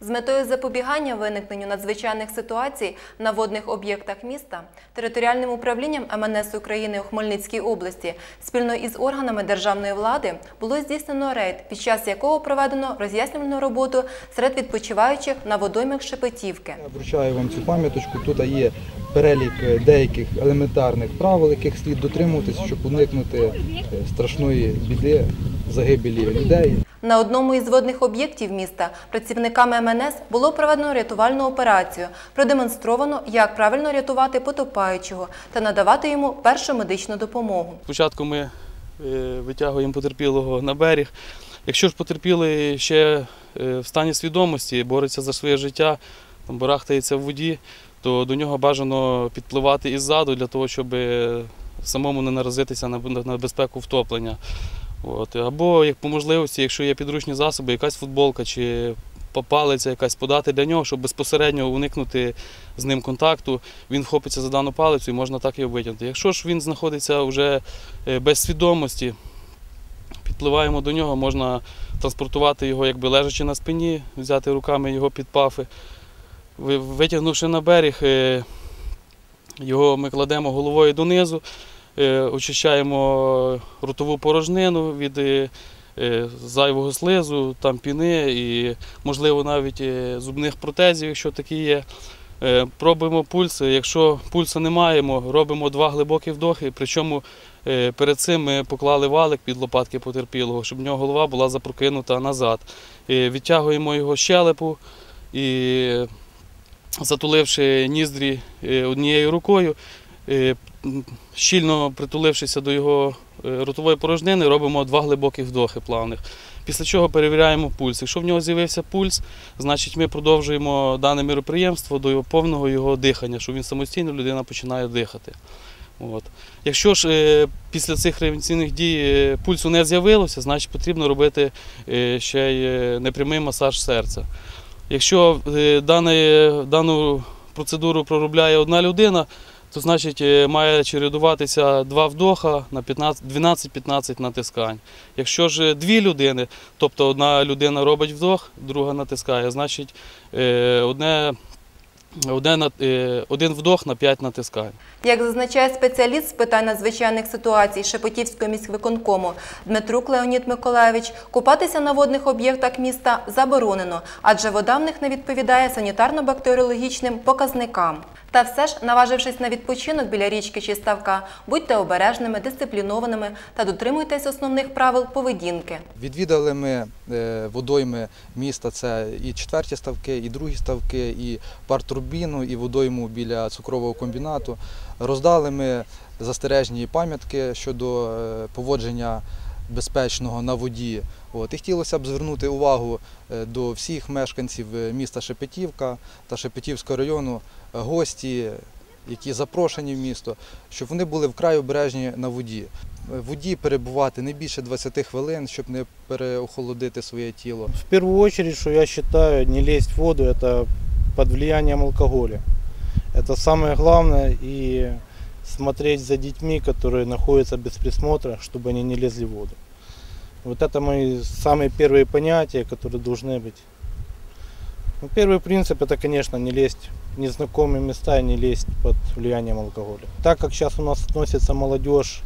З метою запобігання виникненню надзвичайних ситуацій на водних об'єктах міста територіальним управлінням МНС України у Хмельницькій області спільно із органами державної влади було здійснено рейд, під час якого проведено роз'яснювальну роботу серед відпочиваючих на водоймах Шепетівки. Я вручаю вам цю пам'яточку. Тут є перелік е, деяких елементарних правил, яких слід дотримуватися, щоб уникнути е, страшної біди, загибелі людей. На одному із водних об'єктів міста працівниками МНС було проведено рятувальну операцію. Продемонстровано, як правильно рятувати потопаючого та надавати йому першу медичну допомогу. Спочатку ми е, витягуємо потерпілого на берег. Якщо ж потерпілий ще е, в стані свідомості, бореться за своє життя, барахтається в воді, то до нього бажано підпливати іззаду для того, щоб е, самому не наразитися на на безпеку втоплення. От. Або як по можливості, якщо є підручні засоби, якась футболка чи палиця якась подати для нього, щоб безпосередньо уникнути з ним контакту, він вхопиться за дану палицю і можна так його витягнути. Якщо ж він знаходиться вже е, без свідомості, підпливаємо до нього, можна транспортувати його якби лежачи на спині, взяти руками його під пафи. Витягнувши на берег, е, його ми кладемо головою донизу, очищаємо ротову порожнину від е, е, зайвого слизу, там піни і, можливо, навіть е, зубних протезів, якщо такі є. Е, Пробуємо пульс. Якщо пульсу не маємо, робимо два глибокі вдохи. Причому е, перед цим ми поклали валик під лопатки потерпілого, щоб в нього голова була запрокинута назад. Е, Відтягуємо його щелепу і, затуливши ніздрі е, однією рукою, е, щільно притулившися до його е, ротової порожнини, робимо два глибоких вдохи плавних. Після чого перевіряємо пульс. Якщо в нього з'явився пульс, значить ми продовжуємо дане міроприємство до його повного його дихання, щоб він самостійно людина починає дихати. От. Якщо ж е, після цих реанімаційних дій е, пульсу не з'явилося, значить потрібно робити е, ще й е, непрямий масаж серця. Якщо е, дане, дану процедуру проробляє одна людина, то значить е, має чередуватися два вдоха на 15 12-15 натискань. Якщо ж дві людини, тобто одна людина робить вдох, друга натискає, значить е, одне, одне, на- е, один вдох на 5 натискань. Як зазначає спеціаліст з питань надзвичайних ситуацій Шепетівського міськвиконкому Дмитрук Леонід Миколаєвич, купатися на водних об'єктах міста заборонено, адже вода в них не відповідає санітарно-бактеріологічним показникам. Та все ж, наважившись на відпочинок біля річки чи ставка, будьте обережними, дисциплінованими та дотримуйтесь основних правил поведінки. Відвідали ми е, водойми міста. Це і четверті ставки, і другі ставки, і парк-турбіну, і водойму біля цукрового комбінату. Роздали ми застережні пам'ятки щодо е, поводження безпечного на воді. От. І хотілося б звернути увагу е, до всіх мешканців е, міста Шепетівка та Шепетівського району, гості, які запрошені в місто, щоб вони були вкрай обережні на воді. В воді перебувати не більше 20 хвилин, щоб не переохолодити своє тіло. В первую очередь, что я считаю, не лезть в воду, это под влиянием алкоголя. Это самое главное. И смотреть за детьми, которые находятся без присмотра, чтобы они не лезли в воду. Вот это мои самые первые понятия, которые должны быть. Ну, первый принцип это, конечно, не лезть в незнакомые места и не лезть под влиянием алкоголя. Так как сейчас у нас относится молодежь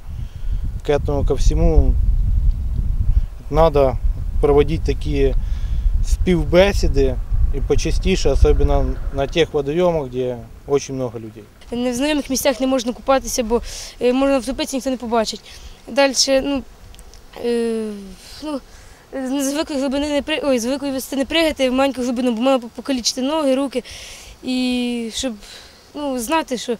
к этому ко всему, надо проводить такие співбесіди і почастіше, особливо на тих водойомах, де дуже багато людей. В незнайомих місцях не можна купатися, бо е, можна втопитися, ніхто не побачить. Далі, ну, е, ну, з великої глибини не при... Ой, з великої висоти не пригати в маленьку глибину, бо можна покалічити ноги, руки. І щоб ну, знати, що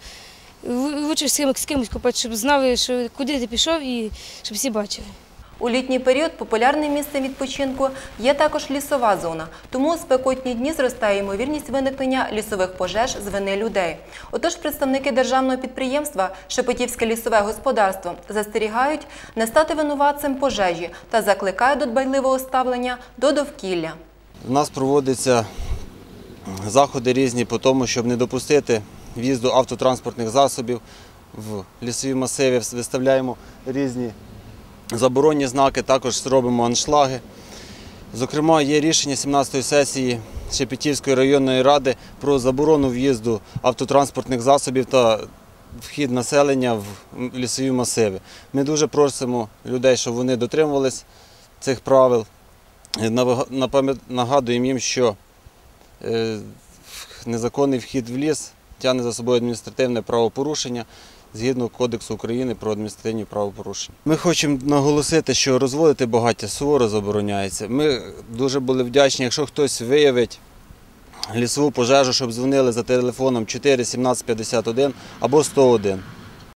лучше з кимось купати, щоб знали, що куди ти пішов і щоб всі бачили. У літній період популярним місцем відпочинку є також лісова зона, тому у спекотні дні зростає ймовірність виникнення лісових пожеж з вини людей. Отож, представники державного підприємства Шепетівське лісове господарство застерігають не стати винуватцем пожежі та закликають до дбайливого ставлення до довкілля. У нас проводяться заходи різні по тому, щоб не допустити в'їзду автотранспортних засобів в лісові масиви. Виставляємо різні заборонні знаки, також робимо аншлаги. Зокрема, є рішення 17-ї сесії Шепетівської районної ради про заборону в'їзду автотранспортних засобів та вхід населення в лісові масиви. Ми дуже просимо людей, щоб вони дотримувались цих правил. Е, Нагадуємо їм, що е, незаконний вхід в ліс тягне за собою адміністративне правопорушення згідно Кодексу України про адміністративні правопорушення. Ми хочемо наголосити, що розводити багаття суворо забороняється. Ми дуже були вдячні, якщо хтось виявить лісову пожежу, щоб дзвонили за телефоном 4 17 51 або 101.